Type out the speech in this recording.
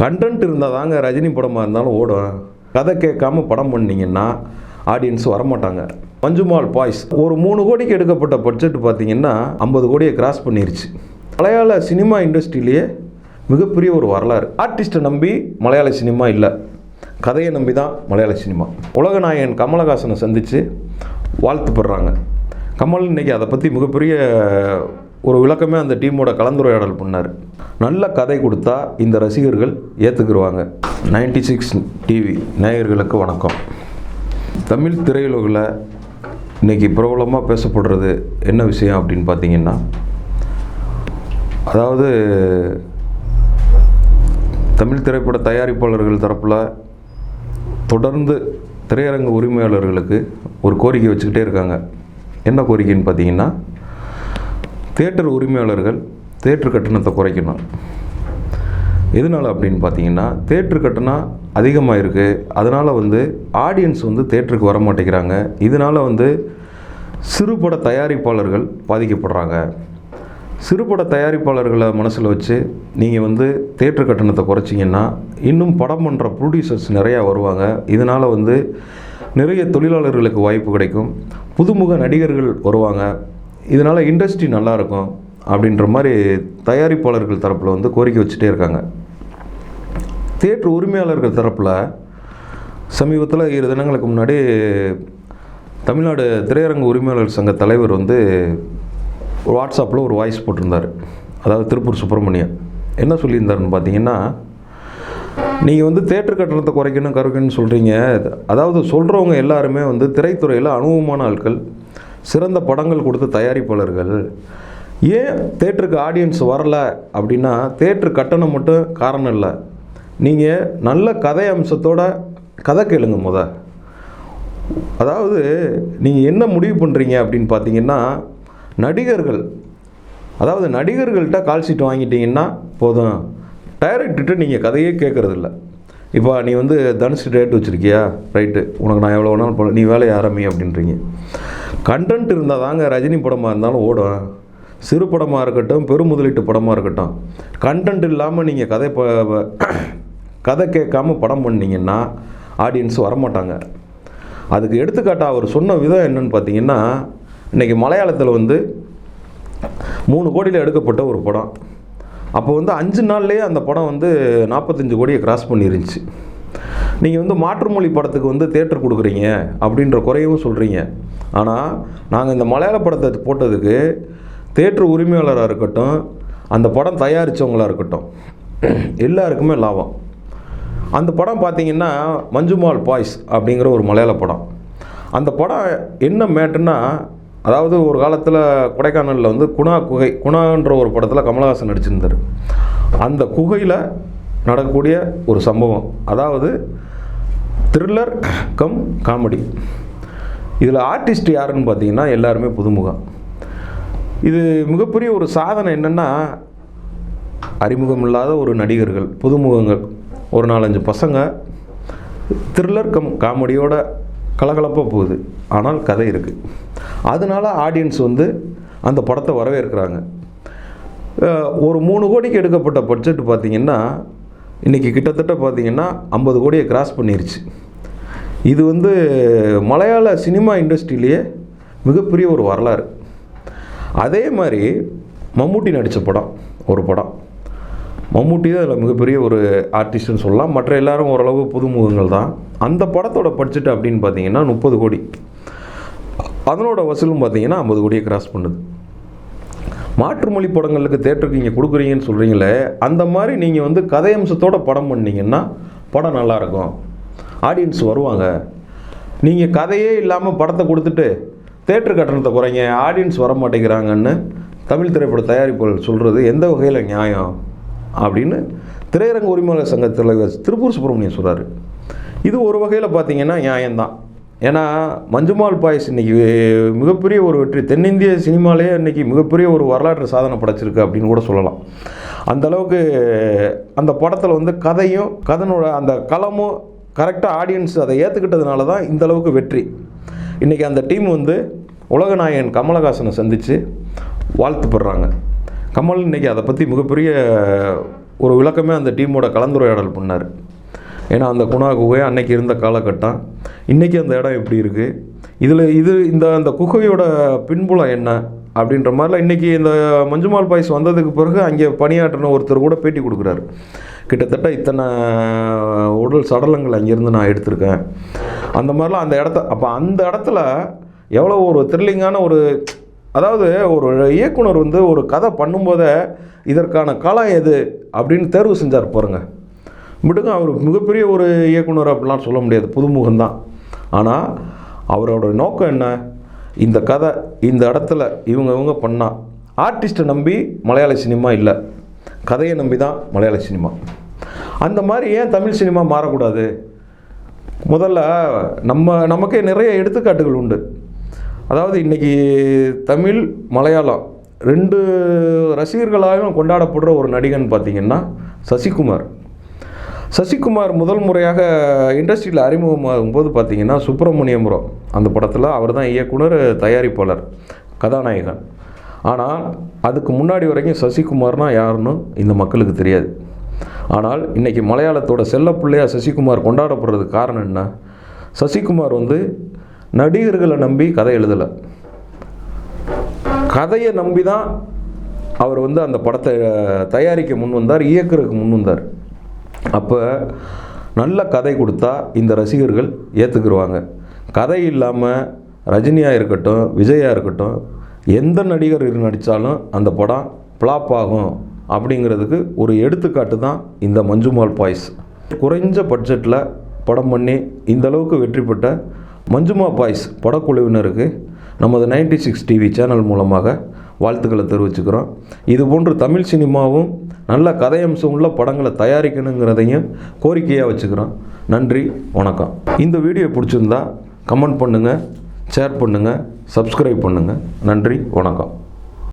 Content இருந்தால் தாங்க ரஜினி படமாக இருந்தாலும் ஓடும். கதை கேட்காம படம் பண்ணிங்கன்னா ஆடியன்ஸ் வரமாட்டாங்க. மஞ்சுமால் பாய்ஸ் ஒரு மூணு கோடிக்கு எடுக்கப்பட்ட பட்ஜெட் பார்த்தீங்கன்னா ஐம்பது கோடியை கிராஸ் பண்ணிருச்சு. மலையாள சினிமா இண்டஸ்ட்ரியிலேயே மிகப்பெரிய ஒரு வரலாறு. ஆர்டிஸ்ட்டை நம்பி மலையாள சினிமா இல்லை. கதையை நம்பி தான் மலையாள சினிமா உலகநாயகன் கமலஹாசனை சந்தித்து வாழ்த்துப்படுறாங்க கமல் இன்னைக்கு அதை பற்றி மிகப்பெரிய ஒரு விளக்கமே அந்த டீமோட கலந்துரையாடல் பண்ணார். நல்ல கதை கொடுத்தா இந்த ரசிகர்கள் ஏற்றுக்குருவாங்க நைன்டி சிக்ஸ் டிவி நேயர்களுக்கு வணக்கம். தமிழ் திரையுலகில் இன்றைக்கி பிரபலமாக பேசப்படுறது என்ன விஷயம் அப்படின்னு பார்த்தீங்கன்னா அதாவது தமிழ் திரைப்பட தயாரிப்பாளர்கள் தரப்பில் தொடர்ந்து திரையரங்கு உரிமையாளர்களுக்கு ஒரு கோரிக்கை வச்சுக்கிட்டே இருக்காங்க. என்ன கோரிக்கைன்னு பார்த்தீங்கன்னா தேட்டர் உரிமையாளர்கள் தேட்டர் கட்டணத்தை குறைக்கணும். எதனால் அப்படின்னு பார்த்தீங்கன்னா தேட்டர் கட்டணம் அதிகமாக இருக்குது அதனால் வந்து ஆடியன்ஸ் வந்து தேட்டருக்கு வர மாட்டேங்கிறாங்க. இதனால் வந்து சிறுபட தயாரிப்பாளர்கள் பாதிக்கப்படுறாங்க. சிறுபட தயாரிப்பாளர்களை மனசில் வச்சு நீங்கள் வந்து தேட்டர் கட்டணத்தை குறைச்சிங்கன்னா இன்னும் படம் பண்ணுற ப்ரொடியூசர்ஸ் நிறையா வருவாங்க. இதனால் வந்து நிறைய தொழிலாளர்களுக்கு வாய்ப்பு கிடைக்கும். புதுமுக நடிகர்கள் வருவாங்க. இதனால் இண்டஸ்ட்ரி நல்லாயிருக்கும் அப்படின்ற மாதிரி தயாரிப்பாளர்கள் தரப்பில் வந்து கோரிக்கை வச்சுட்டே இருக்காங்க. தேட்டர் உரிமையாளர்கள் தரப்பில் சமீபத்தில் இரு தினங்களுக்கு முன்னாடி தமிழ்நாடு திரையரங்கு உரிமையாளர் சங்க தலைவர் வந்து ஒரு வாட்ஸ்அப்பில் ஒரு வாய்ஸ் போட்டிருந்தார். அதாவது திருப்பூர் சுப்பிரமணியம் என்ன சொல்லியிருந்தாருன்னு பார்த்தீங்கன்னா நீங்கள் வந்து தேட்டர் கட்டணத்தை குறைக்கணும் குறைக்கணும்னு சொல்கிறீங்க அதாவது சொல்கிறவங்க எல்லாருமே வந்து திரைத்துறையில் அனுபவமான ஆட்கள். சிறந்த படங்கள் கொடுத்த தயாரிப்பாளர்கள். ஏன் தேட்டருக்கு ஆடியன்ஸ் வரல அப்படின்னா தேட்டர் கட்டணம் மட்டும் காரணம் இல்லை. நீங்கள் நல்ல கதை அம்சத்தோட கதை கேளுங்க முத. அதாவது நீங்கள் என்ன முடிவு பண்ணுறீங்க அப்படின்னு பார்த்தீங்கன்னா நடிகர்கள் அதாவது நடிகர்கள்ட்ட கால் ஷீட் வாங்கிட்டீங்கன்னா போதும். டைரக்டர்கிட்ட நீங்கள் கதையே கேட்குறதில்ல இப்போ நீ வந்து தனுஷ் டேட் வச்சுருக்கியா? ரைட்டு உனக்கு நான் எவ்வளோ வேணாலும் நீ வேலையை ஆரம்பி அப்படின்றீங்க. கண்டென்ட் இருந்தால் தாங்க ரஜினி படமாக இருந்தாலும் ஓடும். சிறு படமாக இருக்கட்டும் பெரும் முதலீட்டு படமாக இருக்கட்டும். கண்டென்ட் இல்லாமல் நீங்கள் கதை ப- கதை கேட்காம படம் பண்ணீங்கன்னா ஆடியன்ஸ் வரமாட்டாங்க. அதுக்கு எடுத்துக்காட்டாக அவர் சொன்ன விதம் என்னன்னு பார்த்தீங்கன்னா இன்றைக்கி மலையாளத்தில் வந்து மூணு கோடியில் எடுக்கப்பட்ட ஒரு படம். அப்போ வந்து அஞ்சு நாள்லேயே அந்த படம் வந்து நாற்பத்தஞ்சு கோடியை கிராஸ் பண்ணிருந்துச்சு. நீங்கள் வந்து மாற்றுமொழி படத்துக்கு வந்து தேட்டர் கொடுக்குறீங்க அப்படின்ற குறையவும் சொல்கிறீங்க ஆனால் நாங்கள் இந்த மலையாள படத்தை போட்டதுக்கு தேட்டர் உரிமையாளராக இருக்கட்டும் அந்த படம் தயாரித்தவங்களாக இருக்கட்டும் எல்லாருக்குமே லாபம். அந்த படம் பார்த்தீங்கன்னா மஞ்சுமால் பாய்ஸ் அப்படிங்கிற ஒரு மலையாள படம். அந்த படம் என்ன மேட்டுன்னா அதாவது ஒரு காலத்தில் கொடைக்கானலில் வந்து குணா குகை குணான்ற ஒரு படத்தில் கமலஹாசன் நடிச்சிருந்தார். அந்த குகையில் நடக்கக்கூடிய ஒரு சம்பவம். அதாவது த்ரில்லர் கம் காமெடி இதில் ஆர்டிஸ்ட் யாருன்னு பார்த்தீங்கன்னா எல்லாருமே புதுமுகம். இது மிகப்பெரிய ஒரு சாதனை என்னென்னா அறிமுகம் இல்லாத ஒரு நடிகர்கள் புதுமுகங்கள். ஒரு நாலஞ்சு பசங்க த்ரில்லர் கம் காமெடியோட கலகலப்பாக போகுது. ஆனால் கதை இருக்குது அதனால ஆடியன்ஸ் வந்து அந்த படத்தை வரவேற்கிறாங்க. ஒரு மூணு கோடிக்கு எடுக்கப்பட்ட பட்ஜெட் பார்த்தீங்கன்னா இன்றைக்கி கிட்டத்தட்ட பார்த்தீங்கன்னா ஐம்பது கோடியை கிராஸ் பண்ணிருச்சு. இது வந்து மலையாள சினிமா இண்டஸ்ட்ரியிலேயே மிகப்பெரிய ஒரு வரலாறு. அதே மாதிரி மம்முட்டி நடித்த படம் ஒரு படம். மம்முட்டி தான் அதில் மிகப்பெரிய ஒரு ஆர்டிஸ்ட்னு சொல்லலாம். மற்ற எல்லாரும் ஓரளவு புதுமுகங்கள் தான். அந்த படத்தோட பட்ஜெட் அப்படின்னு பார்த்தீங்கன்னா முப்பது கோடி. அதனோட வசூலும் பார்த்தீங்கன்னா ஐம்பது கோடியை கிராஸ் பண்ணுது. மாற்றுமொழி படங்களுக்கு தேட்டருக்கு நீங்கள் கொடுக்குறீங்கன்னு சொல்கிறீங்களே அந்த மாதிரி நீங்கள் வந்து கதையம்சத்தோட படம் பண்ணிங்கன்னா படம் நல்லாயிருக்கும். ஆடியன்ஸ் வருவாங்க. நீங்கள் கதையே இல்லாமல் படத்தை கொடுத்துட்டு தேட்டர் கட்டணத்தை குறைங்க ஆடியன்ஸ் வர மாட்டேங்கிறாங்கன்னு தமிழ் திரைப்பட தயாரிப்புகள் சொல்கிறது எந்த வகையில் நியாயம் அப்படின்னு திரையரங்கு உரிமையாளர் சங்க தலைவர் திருப்பூர் சுப்பிரமணியன் சொல்கிறார் இது ஒரு வகையில் பார்த்தீங்கன்னா நியாயம்தான். ஏன்னா மஞ்சுமால் பாய்ஸ் இன்றைக்கி மிகப்பெரிய ஒரு வெற்றி. தென்னிந்திய சினிமாலேயே இன்றைக்கி மிகப்பெரிய ஒரு வரலாற்று சாதனை படைச்சிருக்கு அப்படின்னு கூட சொல்லலாம். அந்த அளவுக்கு அந்த படத்தில் வந்து கதையும் கதனோட அந்த களமும் கரெக்டாக ஆடியன்ஸ் அதை ஏற்றுக்கிட்டதுனால தான் இந்த அளவுக்கு வெற்றி. இன்றைக்கி அந்த டீம் வந்து உலகநாயகன் கமலஹாசனை சந்தித்து வாழ்த்துப்படுறாங்க கமல் இன்றைக்கி அதை பற்றி மிகப்பெரிய ஒரு விளக்கமே அந்த டீமோட கலந்துரையாடல் பண்ணார். ஏன்னா அந்த குணா குகை அன்னைக்கு இருந்த காலகட்டம். இன்றைக்கி அந்த இடம் எப்படி இருக்குது இதில் இது இந்த அந்த குகையோட பின்புலம் என்ன? அப்படின்ற மாதிரிலாம் இன்றைக்கி இந்த மஞ்சுமால் பாய்ஸ் வந்ததுக்கு பிறகு அங்கே பணியாற்றின ஒருத்தர் கூட பேட்டி கொடுக்குறாரு. கிட்டத்தட்ட இத்தனை உடல் சடலங்கள் அங்கேருந்து நான் எடுத்திருக்கேன். அந்த மாதிரிலாம் அந்த இடத்த அப்போ அந்த இடத்துல எவ்வளோ ஒரு த்ரில்லிங்கான ஒரு அதாவது ஒரு இயக்குனர் வந்து ஒரு கதை பண்ணும்போதே இதற்கான களம் எது? அப்படின்னு தேர்வு செஞ்சார் பாருங்கள் விடுங்க அவர் மிகப்பெரிய ஒரு இயக்குனர் அப்படிலாம் சொல்ல முடியாது புதுமுகம் தான். ஆனால் அவரோட நோக்கம் என்ன? இந்த கதை இந்த இடத்துல இவங்க இவங்க பண்ணா. ஆர்டிஸ்ட்டை நம்பி மலையாள சினிமா இல்லை. கதையை நம்பி தான் மலையாள சினிமா. அந்த மாதிரி ஏன் தமிழ் சினிமா மாறக்கூடாது? முதல்ல நம்ம நமக்கே நிறைய எடுத்துக்காட்டுகள் உண்டு. அதாவது இன்றைக்கி தமிழ் மலையாளம் ரெண்டு ரசிகர்களாகவும் கொண்டாடப்படுற ஒரு நடிகன் பார்த்திங்கன்னா சசிகுமார். சசிகுமார் முதல் முறையாக இண்டஸ்ட்ரியில் அறிமுகமாகும் போது சுப்பிரமணியம் சுப்பிரமணியபுரம் அந்த படத்தில் அவர் தான் இயக்குனர் தயாரிப்பாளர் கதாநாயகன். ஆனால் அதுக்கு முன்னாடி வரைக்கும் சசிகுமார்னா யாருன்னு இந்த மக்களுக்கு தெரியாது. ஆனால் இன்றைக்கி மலையாளத்தோட செல்லப்பிள்ளையாக சசிகுமார் கொண்டாடப்படுறதுக்கு காரணம் என்ன? சசிகுமார் வந்து நடிகர்களை நம்பி கதை எழுதலை. கதையை நம்பி தான் அவர் வந்து அந்த படத்தை தயாரிக்க முன் வந்தார் இயக்குறதுக்கு முன் வந்தார். அப்போ நல்ல கதை கொடுத்தா இந்த ரசிகர்கள் ஏற்றுக்குருவாங்க கதை இல்லாமல் ரஜினியாக இருக்கட்டும் விஜயாக இருக்கட்டும் எந்த நடிகர் நடித்தாலும் அந்த படம் ஃப்ளாப் ஆகும் அப்படிங்கிறதுக்கு ஒரு எடுத்துக்காட்டு தான் இந்த மஞ்சுமால் பாய்ஸ். குறைஞ்ச பட்ஜெட்டில் படம் பண்ணி இந்த அளவுக்கு வெற்றி பெற்ற மஞ்சுமா பாய்ஸ் படக்குழுவினருக்கு நமது நைன்டி சிக்ஸ் டிவி சேனல் மூலமாக வாழ்த்துக்களை தெரிவிச்சுக்கிறோம். இது போன்று தமிழ் சினிமாவும் நல்ல கதையம்சம் உள்ள படங்களை தயாரிக்கணுங்கிறதையும் கோரிக்கையாக வச்சுக்கிறோம். நன்றி வணக்கம். இந்த வீடியோ பிடிச்சிருந்தா கமெண்ட் பண்ணுங்கள் ஷேர் பண்ணுங்கள் சப்ஸ்கிரைப் பண்ணுங்கள் நன்றி வணக்கம்.